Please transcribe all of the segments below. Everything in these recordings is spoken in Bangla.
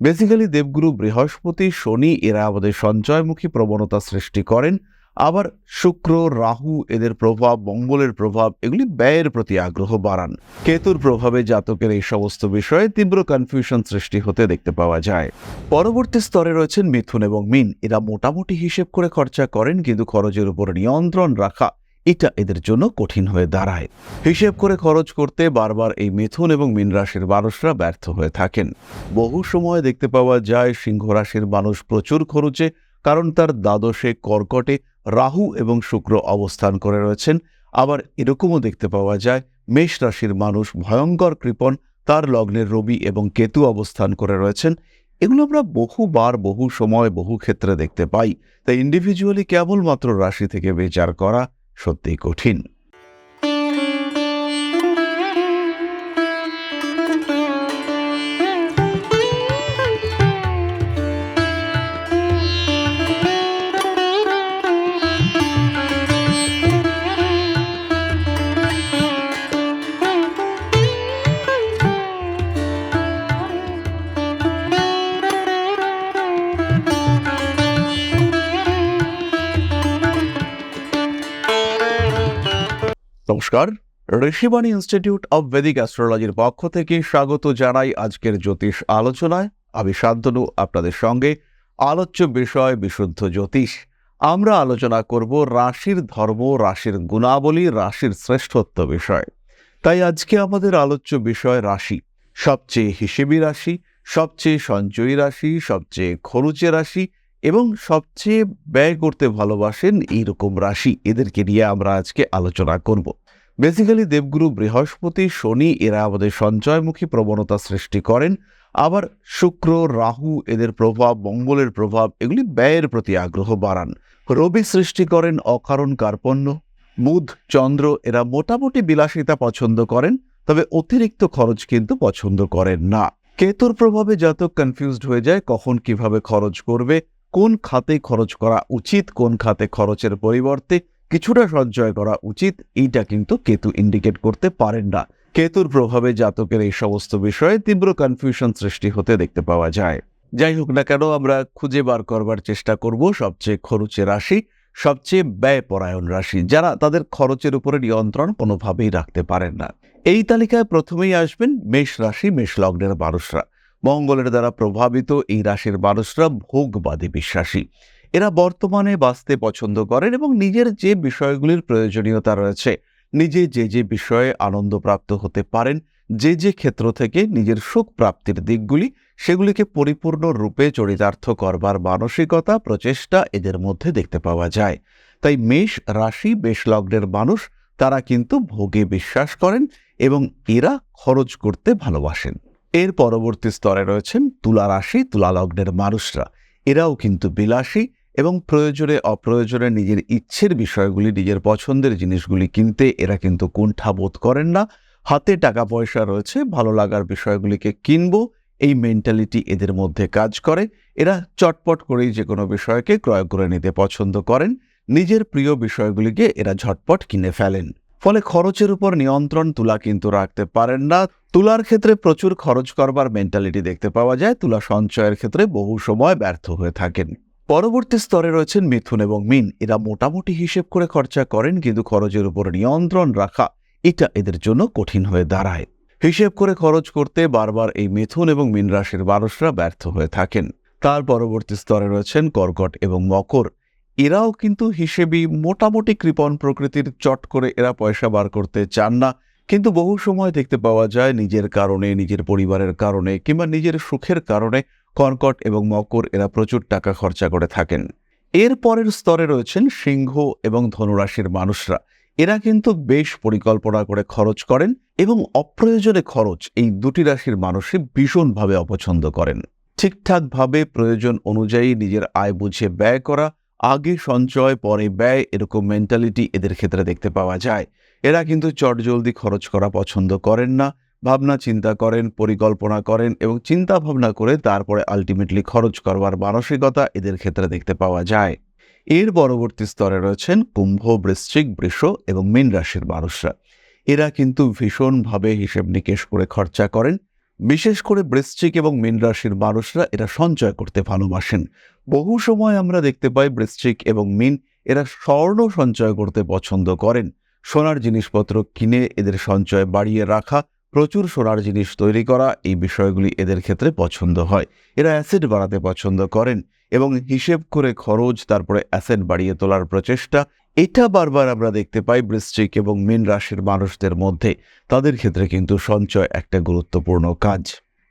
বেসিক্যালি দেবগুরু বৃহস্পতি শনি এরা আমাদের সঞ্চয়মুখী প্রবণতা সৃষ্টি করেন। আবার শুক্র, রাহু, এদের প্রভাব, মঙ্গলের প্রভাব, এগুলি ব্যয়ের প্রতি আগ্রহ বাড়ান। কেতুর প্রভাবে জাতকের এই সমস্ত বিষয়ে তীব্র কনফিউশন সৃষ্টি হতে দেখতে পাওয়া যায়। পরবর্তী স্তরে রয়েছেন মিথুন এবং মিন। এরা মোটামুটি হিসেব করে খরচা করেন, কিন্তু খরচের উপর নিয়ন্ত্রণ রাখা এটা এদের জন্য কঠিন হয়ে দাঁড়ায়। হিসেব করে খরচ করতে বারবার এই মিথুন এবং মীন রাশির মানুষরা ব্যর্থ হয়ে থাকেন। বহু সময় দেখতে পাওয়া যায় সিংহ রাশির মানুষ প্রচুর খরচে, কারণ তার দ্বাদশে কর্কটে রাহু এবং শুক্র অবস্থান করে রয়েছেন। আবার এরকমও দেখতে পাওয়া যায়, মেষ রাশির মানুষ ভয়ঙ্কর কৃপণ, তার লগ্নের রবি এবং কেতু অবস্থান করে রয়েছেন। এগুলো আমরা বহুবার, বহু সময়, বহু ক্ষেত্রে দেখতে পাই। তাই ইন্ডিভিজুয়ালি কেবলমাত্র রাশি থেকে বিচার করা সত্যিই কঠিন। নমস্কার, ঋষিবাণী ইনস্টিটিউট অব বেদিক অ্যাস্ট্রোলজির পক্ষ থেকে স্বাগত জানাই আজকের জ্যোতিষ আলোচনায়। আমি শান্তনু, আপনাদের সঙ্গে আলোচ্য বিষয় বিশুদ্ধ জ্যোতিষ। আমরা আলোচনা করব রাশির ধর্ম, রাশির গুণাবলী, রাশির শ্রেষ্ঠত্ব বিষয়। তাই আজকে আমাদের আলোচ্য বিষয় রাশি। সবচেয়ে হিসেবি রাশি, সবচেয়ে সঞ্চয়ী রাশি, সবচেয়ে খরুচে রাশি এবং সবচেয়ে ব্যয় করতে ভালোবাসেন এইরকম রাশি। এদেরকে নিয়ে আমরা আজকে আলোচনা করব। বেসিক্যালি দেবগুরু বৃহস্পতি, শনি, এরা আমাদের সঞ্চয়মুখী প্রবণতা সৃষ্টি করেন। আবার শুক্র, রাহু, এদের প্রভাব, মঙ্গলের প্রভাব, এগুলি ব্যয়ের প্রতি আগ্রহ বাড়ান। রবি সৃষ্টি করেন অকারণ কার্পণ্য। বুধ, চন্দ্র, এরা মোটামুটি বিলাসিতা পছন্দ করেন, তবে অতিরিক্ত খরচ কিন্তু পছন্দ করেন না। কেতুর প্রভাবে জাতক কনফিউজড হয়ে যায়, কখন কীভাবে খরচ করবে কোন খাতে খরচ করা উচিত, কোন খাতে খরচের পরিবর্তে কিছুটা সঞ্চয় করা উচিত, এইটা কিন্তু কেতু ইন্ডিকেট করতে পারেন না। কেতুর প্রভাবে জাতকের এই সমস্ত বিষয়ে তীব্র কনফিউশন সৃষ্টি হতে দেখতে পাওয়া যায়। যাই হোক না কেন, আমরা খুঁজে বার করবার চেষ্টা করব সবচেয়ে খরচে রাশি, সবচেয়ে ব্যয়পরায়ণ রাশি, যারা তাদের খরচের উপরে নিয়ন্ত্রণ কোনোভাবেই রাখতে পারেন না। এই তালিকায় প্রথমেই আসবেন মেষ রাশি, মেষ লগ্নের মানুষরা। মঙ্গলের দ্বারা প্রভাবিত এই রাশির মানুষরা ভোগবাদী বিশ্বাসী। এরা বর্তমানে বাঁচতে পছন্দ করেন এবং নিজের যে বিষয়গুলির প্রয়োজনীয়তা রয়েছে, নিজে যে যে বিষয়ে আনন্দপ্রাপ্ত হতে পারেন, যে যে ক্ষেত্র থেকে নিজের সুখ প্রাপ্তির দিকগুলি, সেগুলিকে পরিপূর্ণ রূপে চরিতার্থ করবার মানসিকতা, প্রচেষ্টা এদের মধ্যে দেখতে পাওয়া যায়। তাই মেষ রাশি বেশ লগ্নের মানুষ, তারা কিন্তু ভোগে বিশ্বাস করেন এবং এরা খরচ করতে ভালোবাসেন। এর পরবর্তী স্তরে রয়েছেন তুলা রাশি, তুলা লগ্নের মানুষরা। এরাও কিন্তু বিলাসী এবং প্রয়োজনে অপ্রয়োজনে নিজের ইচ্ছের বিষয়গুলি, নিজের পছন্দের জিনিসগুলি কিনতে এরা কিন্তু কুণ্ঠা বোধ করেন না। হাতে টাকা পয়সা রয়েছে, ভালো লাগার বিষয়গুলিকে কিনব, এই মেন্টালিটি এদের মধ্যে কাজ করে। এরা চটপট করেই যে কোনো বিষয়কে ক্রয় করে নিতে পছন্দ করেন। নিজের প্রিয় বিষয়গুলিকে এরা ঝটপট কিনে ফেলেন। ফলে খরচের উপর নিয়ন্ত্রণ তুলা কিন্তু রাখতে পারেন না। তুলার ক্ষেত্রে প্রচুর খরচ করবার মেন্টালিটি দেখতে পাওয়া যায়। তুলা সঞ্চয়ের ক্ষেত্রে বহু সময় ব্যর্থ হয়ে থাকেন। পরবর্তী স্তরে রয়েছেন মিথুন এবং মিন। এরা মোটামুটি হিসেব করে খরচা করেন, কিন্তু খরচের উপর নিয়ন্ত্রণ রাখা এটা এদের জন্য কঠিন হয়ে দাঁড়ায়। হিসেব করে খরচ করতে বারবার এই মিথুন এবং মিন রাশির মানুষরা ব্যর্থ হয়ে থাকেন। তার পরবর্তী স্তরে রয়েছেন কর্কট এবং মকর। এরাও কিন্তু হিসেবই মোটামুটি কৃপণ প্রকৃতির চট করে এরা পয়সা বার করতে চান না। কিন্তু বহু সময় দেখতে পাওয়া যায় নিজের কারণে, নিজের পরিবারের কারণে কিংবা নিজের সুখের কারণে কর্কট এবং মকর এরা প্রচুর টাকা খরচা করে থাকেন। এর পরের স্তরে রয়েছেন সিংহ এবং ধনুরাশির মানুষরা। এরা কিন্তু বেশ পরিকল্পনা করে খরচ করেন এবং অপ্রয়োজনে খরচ এই দুটি রাশির মানুষই ভীষণভাবে অপছন্দ করেন। ঠিকঠাকভাবে প্রয়োজন অনুযায়ী নিজের আয় বুঝে ব্যয় করা আগে সঞ্চয়, পরে ব্যয় এরকম মেন্টালিটি এদের ক্ষেত্রে দেখতে পাওয়া যায়। এরা কিন্তু চটজলদি খরচ করা পছন্দ করেন না, ভাবনা চিন্তা করেন, পরিকল্পনা করেন এবং চিন্তা ভাবনা করে তারপরে আলটিমেটলি খরচ করবার মানসিকতা এদের ক্ষেত্রে দেখতে পাওয়া যায়। এর পরবর্তী স্তরে রয়েছেন কুম্ভ, বৃশ্চিক, বৃষ এবং মীন রাশির মানুষরা। এরা কিন্তু ভীষণভাবে হিসেব নিকেশ করে খরচা করেন। বিশেষ করে বৃশ্চিক এবং মীন রাশির মানুষরা এরা সঞ্চয় করতে ভালোবাসেন। বহু সময় আমরা দেখতে পাই বৃশ্চিক এবং মিন, এরা স্বর্ণ সঞ্চয় করতে পছন্দ করেন। সোনার জিনিসপত্র কিনে এদের সঞ্চয় বাড়িয়ে রাখা, প্রচুর সোনার জিনিস তৈরি করা, এই বিষয়গুলি এদের ক্ষেত্রে পছন্দ হয়। এরা অ্যাসেট বাড়াতে পছন্দ করেন এবং হিসেব করে খরচ, তারপরে অ্যাসেট বাড়িয়ে তোলার প্রচেষ্টা, এটা বারবার আমরা দেখতে পাই বৃশ্চিক এবং মীন রাশির মানুষদের মধ্যে। তাদের ক্ষেত্রে কিন্তু সঞ্চয় একটা গুরুত্বপূর্ণ কাজ।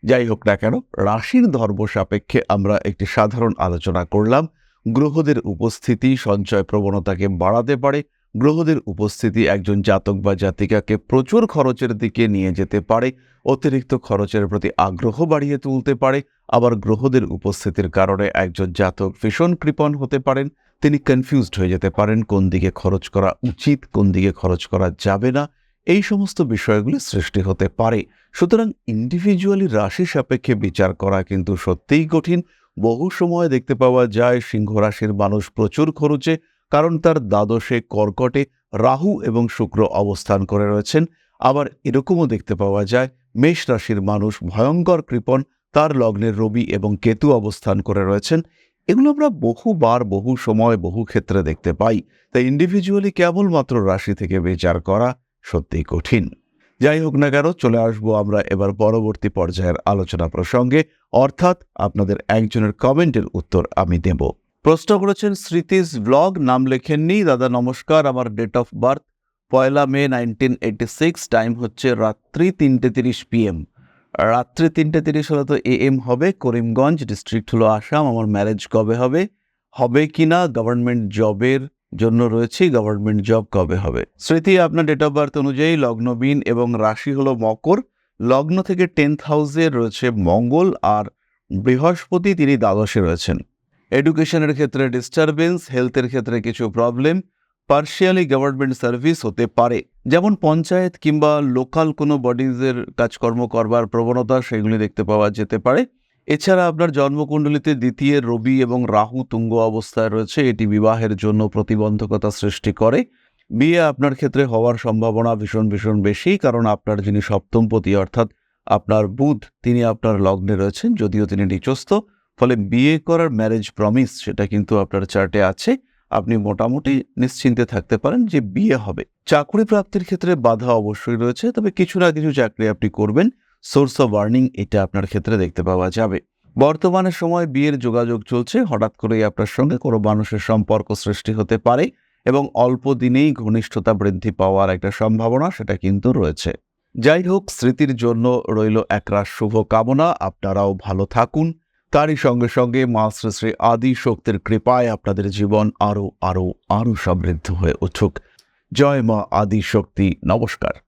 যাই হোক না কেন, রাশির ধর্ম সাপেক্ষে আমরা একটি সাধারণ আলোচনা করলাম। গ্রহদের উপস্থিতি, সঞ্চয় প্রবণতাকে বাড়াতে পারে। গ্রহদের উপস্থিতি একজন জাতক বা জাতিকাকে প্রচুর খরচের দিকে নিয়ে যেতে পারে। অতিরিক্ত খরচের প্রতি আগ্রহ বাড়িয়ে তুলতে পারে। আবার গ্রহদের উপস্থিতির কারণে একজন জাতক ভীষণ কৃপণ হতে পারেন। তিনি কনফিউজড হয়ে যেতে পারেন, কোন দিকে খরচ করা উচিত, কোন দিকে খরচ করা যাবে না। এই সমস্ত বিষয়গুলি সৃষ্টি হতে পারে। সুতরাং ইন্ডিভিজুয়ালি রাশি সাপেক্ষে বিচার করা কিন্তু সত্যিই কঠিন। বহু সময় দেখতে পাওয়া যায় সিংহ রাশির মানুষ প্রচুর খরচে, কারণ তার দ্বাদশে কর্কটে রাহু এবং শুক্র অবস্থান করে রয়েছেন। আবার এরকমও দেখতে পাওয়া যায়, মেষ রাশির মানুষ ভয়ঙ্কর কৃপণ, তার লগ্নের রবি এবং কেতু অবস্থান করে রয়েছেন। এগুলো আমরা বহুবার, বহু সময়, বহু ক্ষেত্রে দেখতে পাই। তাই ইন্ডিভিজুয়ালি কেবলমাত্র রাশি থেকে বিচার করা সত্যিই কঠিন। যাই হোক না কেন, চলে আসব আমরা এবার পরবর্তী পর্যায়ের আলোচনা প্রসঙ্গে। অর্থাৎ আপনাদের একজনের কমেন্টের উত্তর আমি দেব। প্রশ্ন করেছেন স্মৃতিস ব্লগ, নাম লেখেননি। দাদা নমস্কার, আমার date of birth Poila May nineteen eighty six time হচ্ছে রাত্রি তিনটে তিরিশ পিএম রাত্রি তিনটে তিরিশ হলে তো এ এম হবে, করিমগঞ্জ ডিস্ট্রিক্ট হলো আসাম। আমার ম্যারেজ কবে হবে? হবে কি না গভর্নমেন্ট জবের জন্য রয়েছে গভর্নমেন্ট জব কবে হবে? স্মৃতি, আপনার ডেট অফ বার্থ অনুযায়ী লগ্নবিন এবং রাশি হলো মকর। লগ্ন থেকে টেন্থ হাউসে রয়েছে মঙ্গল আর বৃহস্পতি, তিনি দ্বাদশে রয়েছেন। এডুকেশনের ক্ষেত্রে ডিস্টারবেন্স হেলথের ক্ষেত্রে কিছু প্রবলেম পার্শিয়ালি গভর্নমেন্ট সার্ভিস হতে পারে। যেমন পঞ্চায়েত কিংবা লোকাল কোনো বডিজের কাজকর্ম করবার প্রবণতা, সেগুলি দেখতে পাওয়া যেতে পারে। এছাড়া আপনার জন্মকুণ্ডলিতে দ্বিতীয় রবি এবং রাহু তুঙ্গ অবস্থায় রয়েছে, এটি বিবাহের জন্য প্রতিবন্ধকতা সৃষ্টি করে। বিয়ে আপনার ক্ষেত্রে হওয়ার সম্ভাবনা ভীষণ ভীষণ বেশি, কারণ আপনার যিনি সপ্তমপতি অর্থাৎ আপনার বুধ, তিনি আপনার লগ্নে রয়েছেন, যদিও তিনি নিচস্থ। ফলে বিয়ে করার ম্যারেজ প্রমিস সেটা কিন্তু আপনার চার্টে আছে। আপনি মোটামুটি নিশ্চিন্তে থাকতে পারেন যে বিয়ে হবে। চাকরি প্রাপ্তির ক্ষেত্রে বাধা অবশ্যই রয়েছে, তবে কিছু না কিছু চাকরি আপনি করবেন। সোর্স অফ আর্নিং এটা আপনার ক্ষেত্রে দেখতে পাওয়া যাবে। বর্তমানে সময় বিয়ের যোগাযোগ চলছে, হঠাৎ করেই আপনার সঙ্গে কোনো মানুষের সম্পর্ক সৃষ্টি হতে পারে এবং অল্প দিনেই ঘনিষ্ঠতা বৃদ্ধি পাওয়ার একটা সম্ভাবনা সেটা কিন্তু রয়েছে। যাই হোক, স্মৃতির জন্য রইল একরাশ শুভ কামনা আপনারাও ভালো থাকুন। তারই সঙ্গে সঙ্গে মা শ্রী শ্রী আদি শক্তির কৃপায় আপনাদের জীবন আরও আরও আরও সমৃদ্ধ হয়ে উঠুক। জয় মা আদি শক্তি, নমস্কার।